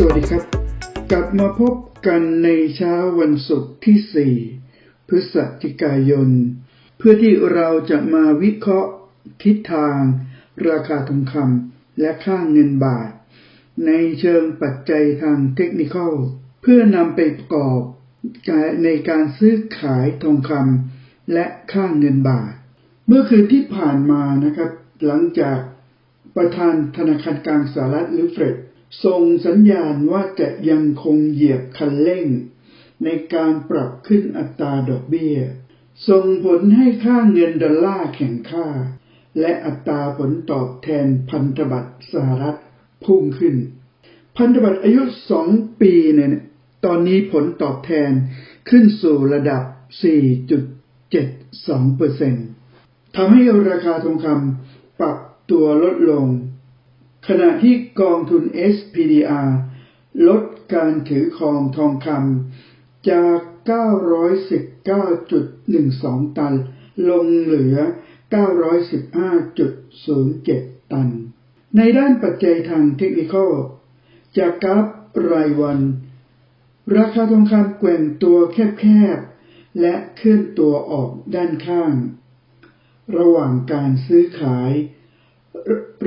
สวัสดีครับ กลับมาพบกันในเช้าวันศุกร์ที่ 4 พฤศจิกายน เพื่อที่เราจะมาวิเคราะห์ทิศทาง ราคาทองคำและค่าเงินบาท ในเชิงปัจจัยทางเทคนิคเพื่อนำไปประกอบในการซื้อขายทองคำและค่าเงินบาท เมื่อคืนที่ผ่านมานะครับ หลังจากประธานธนาคารกลางสหรัฐหรือเฟด ส่งสัญญาณว่าจะยังคงเหยียบคันเร่ง ในการปรับขึ้นอัตราดอกเบี้ย ส่งผลให้ค่าเงินดอลลาร์แข็งค่า และอัตราผลตอบแทนพันธบัตรสหรัฐพุ่งขึ้น พันธบัตรอายุ 2 ปีเนี่ยตอนนี้ผลตอบแทนขึ้นสู่ระดับ 4.72%ทำให้ราคาทองคำปรับตัวลดลง ขณะที่กองทุน SPDR ลดการถือครองทองคำจาก 919.12 ตัน ลงเหลือ 915.07 ตัน ในด้านปัจจัยทางเทคนิคจากกราฟรายวัน ราคาทองคำแกว่งตัวแคบๆ และเคลื่อนตัวออกด้านข้าง ระหว่างการซื้อขาย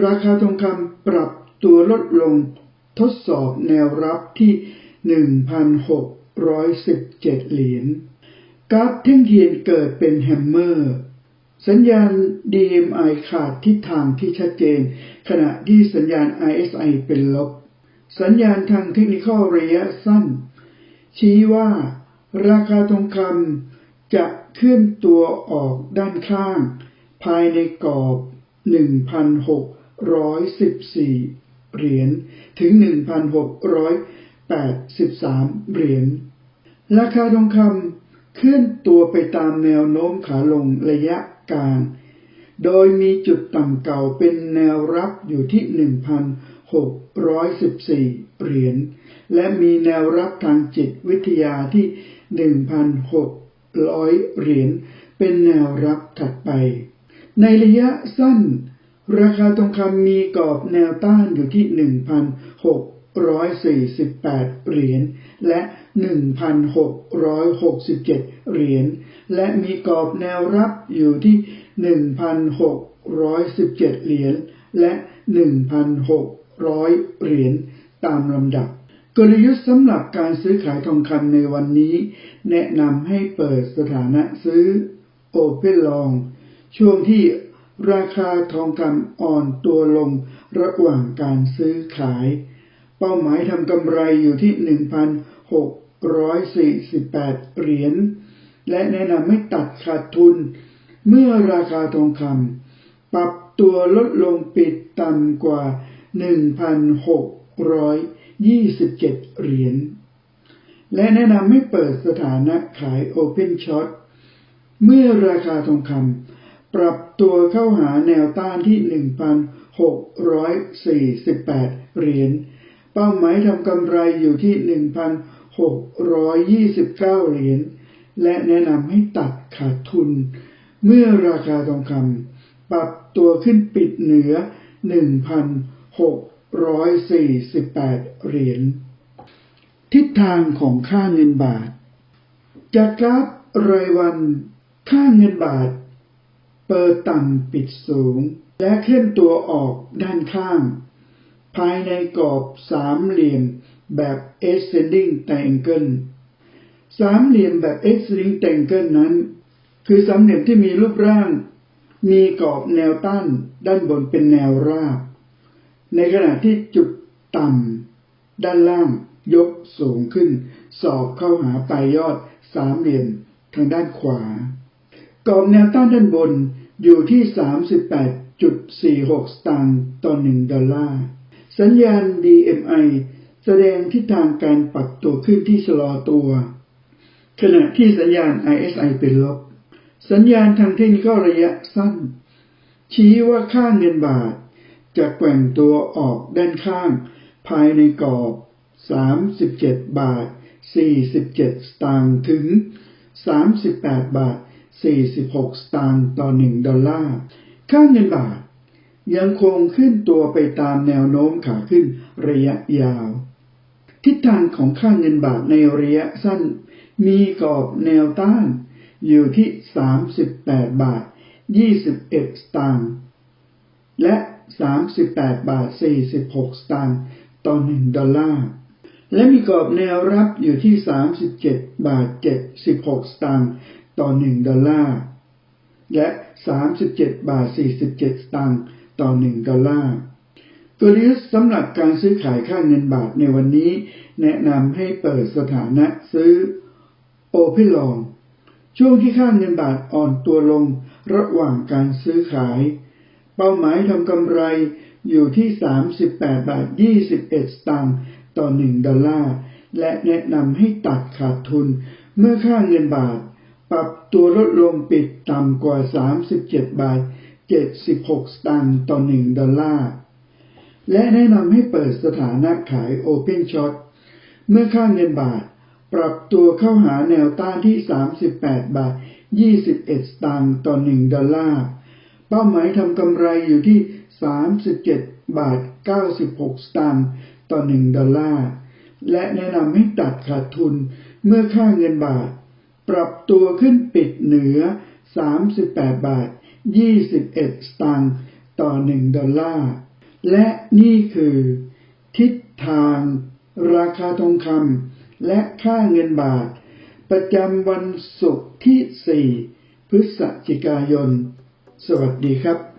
ราคาทองคำปรับตัวลดลงทดสอบแนวรับที่ 1,617 เหรียญกราฟเท่งเทียนเกิดเป็นแฮมเมอร์ สัญญาณ DMI ขาดทิศทางที่ชัดเจน ขณะที่สัญญาณ RSI เป็นลบ สัญญาณทางเทคนิคระยะสั้น ชี้ว่าราคาทองคำจะเคลื่อนตัวออกด้านข้าง ภายในกรอบ 1,614เหรียญถึง1,683เหรียญราคาทองคำเคลื่อนตัวไปตามแนวโน้มขาลงระยะกลาง โดยมีจุดต่ำเก่าเป็นแนวรับอยู่ที่ 1,614 เหรียญ และมีแนวรับทางจิตวิทยาที่ 1,600 เหรียญ เป็นแนวรับถัดไป ในระยะสั้น ราคาทองคำมีกรอบแนวต้านอยู่ที่ 1,648 เหรียญและ 1,667 เหรียญและมีกรอบแนวรับอยู่ที่ 1,617 เหรียญและ 1,600 เหรียญตามลำดับกลยุทธ์สำหรับการซื้อขายทองคำในวันนี้ แนะนำให้เปิดสถานะซื้อ Open Long ช่วงที่ราคาทองคำอ่อนตัวลงระหว่างการซื้อขาย เป้าหมายทำกำไรอยู่ที่ 1,648 เหรียญ และแนะนำให้ตัดขาดทุน เมื่อราคาทองคำปรับตัวลดลงปิดต่ำกว่า 1,627 เหรียญ และแนะนำให้เปิดสถานะขาย Open Short เมื่อราคาทองคำ ปรับตัวเข้าหาแนวต้านที่ 1,648 เหรียญ เป้าหมายทำกำไรอยู่ที่ 1,629 เหรียญ และแนะนำให้ตัดขาดทุน เมื่อราคาทองคำปรับตัวขึ้นปิดเหนือ 1,648 เหรียญ ทิศทางของค่าเงินบาท จากกราฟรายวันค่าเงินบาท เปิดต่ำปิดสูง และเคลื่อนตัวออกด้านข้าง ภายในกรอบสามเหลี่ยมแบบ ascending triangle สามเหลี่ยมแบบ ascending triangle นั้น คือสามเหลี่ยมที่มีรูปร่าง มีกรอบแนวตั้นด้านบนเป็นแนวราบ ในขณะที่จุดต่ำด้านล่างยกสูงขึ้น สอบเข้าหาปลายยอดสามเหลี่ยมทางด้านขวากรอบแนวต้านด้านบน อยู่ที่ 38.46 สตางค์ต่อ 1 ดอลลาร์ สัญญาณ DMI แสดงทิศทางการปรับตัวขึ้นที่ชะลอตัว ขณะที่สัญญาณ RSI เป็นลบ สัญญาณทางเทคนิคระยะสั้น ชี้ว่าค่าเงินบาท จะแกว่งตัวออกด้านข้าง ภายในกรอบ 37 บาท 47 สตางค์ถึง 38 บาท 46 สตางค์ต่อ 1 ดอลลาร์ ค่าเงินบาท ยังคงขึ้นตัวไปตามแนวโน้มขาขึ้นระยะยาว ทิศทางของค่าเงินบาทในระยะสั้น มีกรอบแนวต้านอยู่ที่ 38 บาท 21 สตางค์ และ 38 บาท 46 สตางค์ต่อ 1 ดอลลาร์ และมีกรอบแนวรับอยู่ที่ 37 บาท 76 สตางค์ ต่อ 1 ดอลลาร์ และ 37 บาท 47 สตางค์ต่อ 1 ดอลลาร์กลยุทธ์สำหรับการซื้อขายค่าเงินบาทในวันนี้ แนะนำให้เปิดสถานะซื้อ Open Long ช่วงที่ค่าเงินบาทอ่อนตัวลงระหว่างการซื้อขาย เป้าหมายทำกำไรอยู่ที่ 38 บาท 21 สตางค์ต่อ 1 ดอลลาร์ และแนะนำให้ตัดขาดทุนเมื่อค่าเงินบาท ปรับตัวลดลงปิดต่ำกว่า 37 บาท 76 สตางค์ต่อ 1 ดอลลาร์ และแนะนำให้เปิดสถานะขาย Open Short เมื่อค่าเงินบาท ปรับตัวเข้าหาแนวต้านที่ 38 บาท 21 สตางค์ต่อ 1 ดอลลาร์ เป้าหมายทำกำไรอยู่ที่ 37 บาท 96 สตางค์ต่อ 1 ดอลลาร์ และแนะนำให้ตัดขาดทุนเมื่อค่าเงินบาท ปรับตัวขึ้นปิดเหนือ 38 บาท 21 สตางค์ต่อ 1 ดอลลาร์ และนี่คือ ทิศทาง ราคาทองคำและค่าเงินบาท ประจำวันศุกร์ที่ 4 พฤศจิกายน สวัสดีครับ